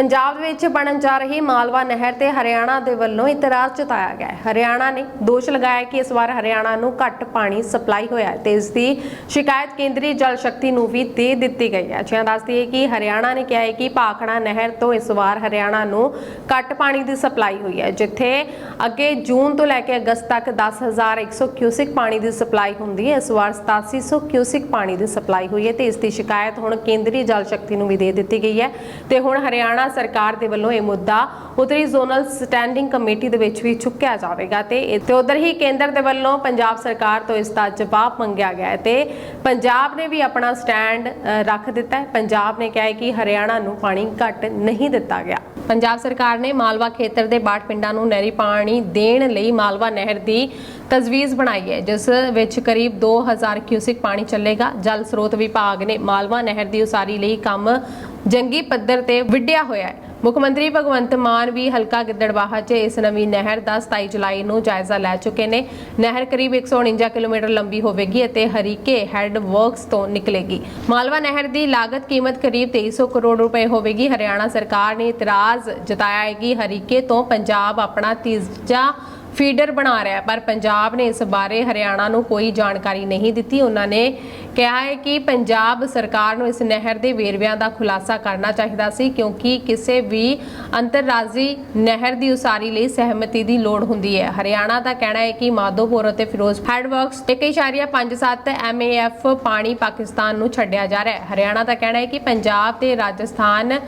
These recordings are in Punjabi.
ਪੰਜਾਬ ਵਿੱਚ ਬਣਨ ਜਾ ਰਹੀ ਮਾਲਵਾ ਨਹਿਰ ਤੇ ਹਰਿਆਣਾ ਦੇ ਵੱਲੋਂ ਇਤਰਾਜ਼ ਜਤਾਇਆ ਗਿਆ ਹੈ। ਹਰਿਆਣਾ ਨੇ ਦੋਸ਼ ਲਗਾਇਆ ਕਿ ਇਸ ਵਾਰ ਹਰਿਆਣਾ ਨੂੰ ਘੱਟ ਪਾਣੀ ਸਪਲਾਈ ਹੋਇਆ ਹੈ ਤੇ ਇਸ ਦੀ ਸ਼ਿਕਾਇਤ ਕੇਂਦਰੀ ਜਲ ਸ਼ਕਤੀ ਨੂੰ ਵੀ ਦੇ ਦਿੱਤੀ ਗਈ ਹੈ। ਜਿਵੇਂ ਦੱਸਦੀ ਹੈ ਕਿ ਹਰਿਆਣਾ ਨੇ ਕਿਹਾ ਹੈ ਕਿ ਭਾਖੜਾ ਨਹਿਰ ਤੋਂ ਇਸ ਵਾਰ ਹਰਿਆਣਾ ਨੂੰ ਘੱਟ ਪਾਣੀ ਦੀ ਸਪਲਾਈ ਹੋਈ ਹੈ, ਜਿੱਥੇ ਅੱਗੇ ਜੂਨ ਤੋਂ ਲੈ ਕੇ ਅਗਸਤ ਤੱਕ 10100 ਕਿਊਸਿਕ ਪਾਣੀ ਦੀ ਸਪਲਾਈ ਹੁੰਦੀ ਹੈ। ਇਸ ਵਾਰ 8700 ਕਿਊਸਿਕ ਪਾਣੀ ਦੀ ਸਪਲਾਈ ਹੋਈ ਹੈ ਤੇ ਇਸ ਦੀ ਸ਼ਿਕਾਇਤ ਹੁਣ ਕੇਂਦਰੀ ਜਲ ਸ਼ਕਤੀ ਨੂੰ ਵੀ ਦੇ ਦਿੱਤੀ ਗਈ ਹੈ। ਤੇ ਹੁਣ ਹਰਿਆਣਾ ਸਰਕਾਰ ਦੇ ਵੱਲੋਂ ਇਹ ਮੁੱਦਾ ਉਤਰੀ ਜ਼ੋਨਲ ਸਟੈਂਡਿੰਗ ਕਮੇਟੀ ਦੇ ਵਿੱਚ ਵੀ ਚੁੱਕਿਆ ਜਾਵੇਗਾ ਤੇ ਇਹ- ਉਧਰ ਹੀ ਕੇਂਦਰ ਦੇ ਵੱਲੋਂ ਪੰਜਾਬ ਸਰਕਾਰ ਤੋਂ ਇਸ ਦਾ ਜਵਾਬ ਮੰਗਿਆ ਗਿਆ ਹੈ ਤੇ ਪੰਜਾਬ ਨੇ ਵੀ ਆਪਣਾ ਸਟੈਂਡ ਰੱਖ ਦਿੱਤਾ ਹੈ। ਪੰਜਾਬ ਨੇ ਕਿਹਾ ਹੈ ਕਿ ਹਰਿਆਣਾ ਨੂੰ ਪਾਣੀ ਘੱਟ ਨਹੀਂ ਦਿੱਤਾ ਗਿਆ। ਪੰਜਾਬ ਸਰਕਾਰ ਨੇ ਮਾਲਵਾ ਖੇਤਰ ਦੇ ਬਾੜ ਪਿੰਡਾਂ ਨੂੰ ਨਹਿਰੀ ਪਾਣੀ ਦੇਣ ਲਈ ਮਾਲਵਾ ਨਹਿਰ ਦੀ ਤਜਵੀਜ਼ ਬਣਾਈ ਹੈ, ਜਿਸ ਵਿੱਚ ਕਰੀਬ 2000 ਕਿਊਸਿਕ ਪਾਣੀ ਚੱਲੇਗਾ। ਜਲ ਸਰੋਤ ਵਿਭਾਗ ਨੇ ਮਾਲਵਾ ਨਹਿਰ ਦੀ ਉਸਾਰੀ ਲਈ ਕੰਮ ਜੰਗੀ ਪੱਧਰ ਤੇ ਵਿੱਢਿਆ ਹੋਇਆ ਹੈ। ਮੁੱਖ ਮੰਤਰੀ ਭਗਵੰਤ ਮਾਨ ਵੀ ਹਲਕਾ ਗਿੱਦੜਬਾਹਾ 'ਚ ਇਸ ਨਵੀਂ ਨਹਿਰ ਦਾ 27 ਜੁਲਾਈ ਨੂੰ ਜਾਇਜ਼ਾ ਲੈ ਚੁੱਕੇ ਨੇ। ਨਹਿਰ ਕਰੀਬ 149 ਕਿਲੋਮੀਟਰ ਲੰਬੀ ਹੋਵੇਗੀ ਅਤੇ ਹਰੀਕੇ ਹੈਡ ਵਰਕਸ ਤੋਂ ਨਿਕਲੇਗੀ। ਮਾਲਵਾ ਨਹਿਰ ਦੀ ਲਾਗਤ ਕੀਮਤ ਕਰੀਬ 2300 ਕਰੋੜ ਰੁਪਏ ਹੋਵੇਗੀ। ਹਰਿਆਣਾ ਸਰਕਾਰ ਨੇ ਇਤਰਾਜ਼ ਜਤਾਇਆ ਹੈ ਕਿ ਹਰੀਕੇ ਤੋਂ ਪੰਜਾਬ ਆਪਣਾ ਤੀਜਾ ਫੀਡਰ ਬਣਾ ਰਿਹਾ ਪਰ ਪੰਜਾਬ ਨੇ ਇਸ ਬਾਰੇ ਹਰਿਆਣਾ ਨੂੰ ਕੋਈ ਜਾਣਕਾਰੀ ਨਹੀਂ ਦਿੱਤੀ। ਉਹਨਾਂ ਨੇ ਕਿਹਾ ਹੈ ਕਿ ਪੰਜਾਬ ਸਰਕਾਰ ਨੂੰ ਇਸ ਨਹਿਰ ਦੇ ਵੇਰਵਿਆਂ ਦਾ ਖੁਲਾਸਾ ਕਰਨਾ ਚਾਹੀਦਾ ਸੀ, ਕਿਉਂਕਿ ਕਿਸੇ ਵੀ ਅੰਤਰਰਾਜੀ ਨਹਿਰ ਦੀ ਉਸਾਰੀ ਲਈ ਸਹਿਮਤੀ ਦੀ ਲੋੜ ਹੁੰਦੀ ਹੈ। ਹਰਿਆਣਾ ਦਾ ਕਹਿਣਾ ਹੈ ਕਿ ਮਾਧੋਪੁਰ ਅਤੇ ਫਿਰੋਜ਼ ਹੈਡਵਰਕਸ 1.57 ਐਮਏਐਫ ਪਾਣੀ ਪਾਕਿਸਤਾਨ ਨੂੰ ਛੱਡਿਆ ਜਾ ਰਿਹਾ ਹੈ। ਹਰਿਆਣਾ ਦਾ ਕਹਿਣਾ ਹੈ ਕਿ ਪੰਜਾਬ ਤੇ ਰਾਜਸਥਾਨ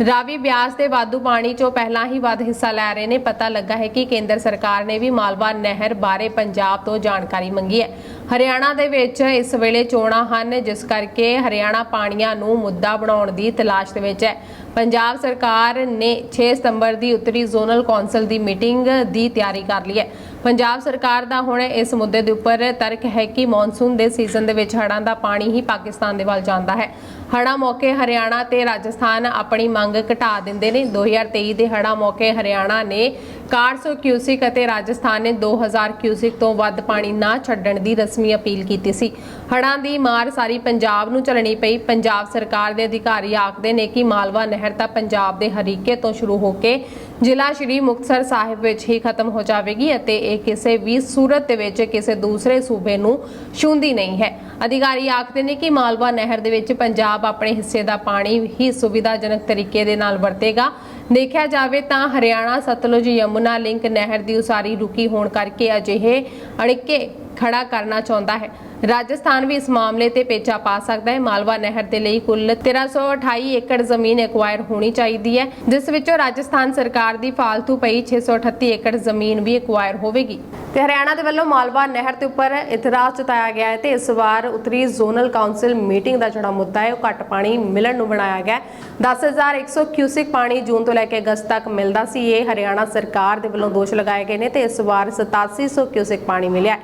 ਰਾਵੀ ਬਿਆਸ ਦੇ ਵਾਧੂ ਪਾਣੀ ਚੋਂ ਪਹਿਲਾਂ ਹੀ ਵੱਧ ਹਿੱਸਾ ਲੈ ਰਹੇ ਨੇ। ਪਤਾ ਲੱਗਾ ਹੈ ਕਿ ਕੇਂਦਰ ਸਰਕਾਰ ਨੇ ਵੀ ਮਾਲਵਾ ਨਹਿਰ ਬਾਰੇ ਪੰਜਾਬ ਤੋਂ ਜਾਣਕਾਰੀ ਮੰਗੀ ਹੈ। ਹਰਿਆਣਾ ਦੇ ਵਿੱਚ ਇਸ ਵੇਲੇ ਚੋਣਾਂ ਹਨ, ਜਿਸ ਕਰਕੇ ਹਰਿਆਣਾ ਪਾਣੀਆਂ ਨੂੰ ਮੁੱਦਾ ਬਣਾਉਣ ਦੀ ਤਲਾਸ਼ ਦੇ ਵਿੱਚ ਹੈ। ਪੰਜਾਬ ਸਰਕਾਰ ਨੇ 6 ਸਤੰਬਰ ਦੀ ਉੱਤਰੀ ਜ਼ੋਨਲ ਕੌਂਸਲ ਦੀ ਮੀਟਿੰਗ ਦੀ ਤਿਆਰੀ ਕਰ ਲਈ ਹੈ। ਪੰਜਾਬ ਸਰਕਾਰ ਦਾ ਹੁਣ ਇਸ ਮੁੱਦੇ ਦੇ ਉੱਪਰ ਤਰਕ ਹੈ ਕਿ ਮੌਨਸੂਨ ਦੇ ਸੀਜ਼ਨ ਦੇ ਵਿੱਚ ਹੜ੍ਹਾਂ ਦਾ ਪਾਣੀ ਹੀ ਪਾਕਿਸਤਾਨ ਦੇ ਵੱਲ ਜਾਂਦਾ ਹੈ। ਹੜ੍ਹਾਂ ਮੌਕੇ ਹਰਿਆਣਾ ਤੇ ਰਾਜਸਥਾਨ ਆਪਣੀ ਮੰਗ ਘਟਾ ਦਿੰਦੇ ਨੇ। 2023 ਦੇ ਹੜ੍ਹਾਂ ਮੌਕੇ ਹਰਿਆਣਾ ਨੇ 400 ਕਿਊਸਿਕ ਅਤੇ ਰਾਜਸਥਾਨ ਨੇ 2000 ਕਿਊਸਿਕ ਤੋਂ ਵੱਧ ਪਾਣੀ ਨਾ ਛੱਡਣ ਦੀ ਰਸਮੀ ਅਪੀਲ ਕੀਤੀ ਸੀ। ਹੜ੍ਹਾਂ ਦੀ ਮਾਰ ਸਾਰੀ ਪੰਜਾਬ ਨੂੰ ਝੱਲਣੀ ਪਈ। ਪੰਜਾਬ ਸਰਕਾਰ ਦੇ ਅਧਿਕਾਰੀ ਆਖਦੇ ਨੇ ਕਿ ਮਾਲਵਾ ਨਹਿਰ ਤਾਂ ਪੰਜਾਬ ਦੇ ਹਰੀਕੇ ਤੋਂ ਸ਼ੁਰੂ ਹੋ ਕੇ ਜ਼ਿਲ੍ਹਾ ਸ਼੍ਰੀ ਮੁਕਤਸਰ ਸਾਹਿਬ ਵਿੱਚ ਹੀ ਖਤਮ ਹੋ ਜਾਵੇਗੀ ਅਤੇ ਇਹ ਕਿਸੇ ਵੀ ਸੂਰਤ ਦੇ ਵਿੱਚ ਕਿਸੇ ਦੂਸਰੇ ਸੂਬੇ ਨੂੰ ਛੂੰਦੀ ਨਹੀਂ ਹੈ। ਅਧਿਕਾਰੀ ਆਖਦੇ ਨੇ ਕਿ ਮਾਲਵਾ ਨਹਿਰ ਦੇ ਵਿੱਚ ਪੰਜਾਬ ਆਪਣੇ ਹਿੱਸੇ ਦਾ ਪਾਣੀ ਹੀ ਸੁਵਿਧਾਜਨਕ ਤਰੀਕੇ ਦੇ ਨਾਲ ਵਰਤੇਗਾ। ਦੇਖਿਆ ਜਾਵੇ ਤਾਂ ਹਰਿਆਣਾ, ਸਤਲੁਜ, ਯਮੁਨਾ, ਲਿੰਕ ਨਹਿਰ ਦੀ ਉਸਾਰੀ ਰੁਕੀ ਹੋਣ ਕਰਕੇ ਅਜਿਹੇ ਅੜਿੱਕੇ ਖੜਾ ਕਰਨਾ ਚਾਹੁੰਦਾ ਹੈ। ਰਾਜਸਥਾਨ ਵੀ ਇਸ ਮਾਮਲੇ ਤੇ ਪੇਚਾ ਪਾ ਸਕਦਾ ਹੈ। ਮਾਲਵਾ ਨਹਿਰ ਦੇ ਲਈ ਕੁੱਲ 1328 ਏਕੜ ਜ਼ਮੀਨ ਐਕਵਾਇਰ ਹੋਣੀ ਚਾਹੀਦੀ ਹੈ, ਜਿਸ ਵਿੱਚੋਂ ਰਾਜਸਥਾਨ ਸਰਕਾਰ ਦੀ ਫਾਲਤੂ ਪਈ 638 ਏਕੜ ਜ਼ਮੀਨ ਵੀ ਐਕਵਾਇਰ ਹੋਵੇਗੀ। ਤੇ ਹਰਿਆਣਾ ਦੇ ਵੱਲੋਂ ਮਾਲਵਾ ਨਹਿਰ ਦੇ ਉੱਪਰ ਇਤਰਾਜ਼ ਜਤਾਇਆ ਗਿਆ ਹੈ ਤੇ ਇਸ ਵਾਰ ਉੱਤਰੀ ਜ਼ੋਨਲ ਕਾਉਂਸਲ ਮੀਟਿੰਗ ਦਾ ਜਿਹੜਾ ਮੁੱਦਾ ਹੈ, ਉਹ ਘੱਟ ਪਾਣੀ ਮਿਲਣ ਨੂੰ ਬਣਾਇਆ ਗਿਆ ਹੈ। 10100 ਕਿਊਸਿਕ ਪਾਣੀ ਜੂਨ ਤੋਂ ਲੈ ਕੇ ਅਗਸਤ ਤੱਕ ਮਿਲਦਾ ਸੀ। ਇਹ ਹਰਿਆਣਾ ਸਰਕਾਰ ਦੇ ਵੱਲੋਂ ਦੋਸ਼ ਲਗਾਏ ਗਏ ਨੇ ਤੇ ਇਸ ਵਾਰ 8700 ਕਿਊਸਿਕ ਪਾਣੀ ਮਿਲਿਆ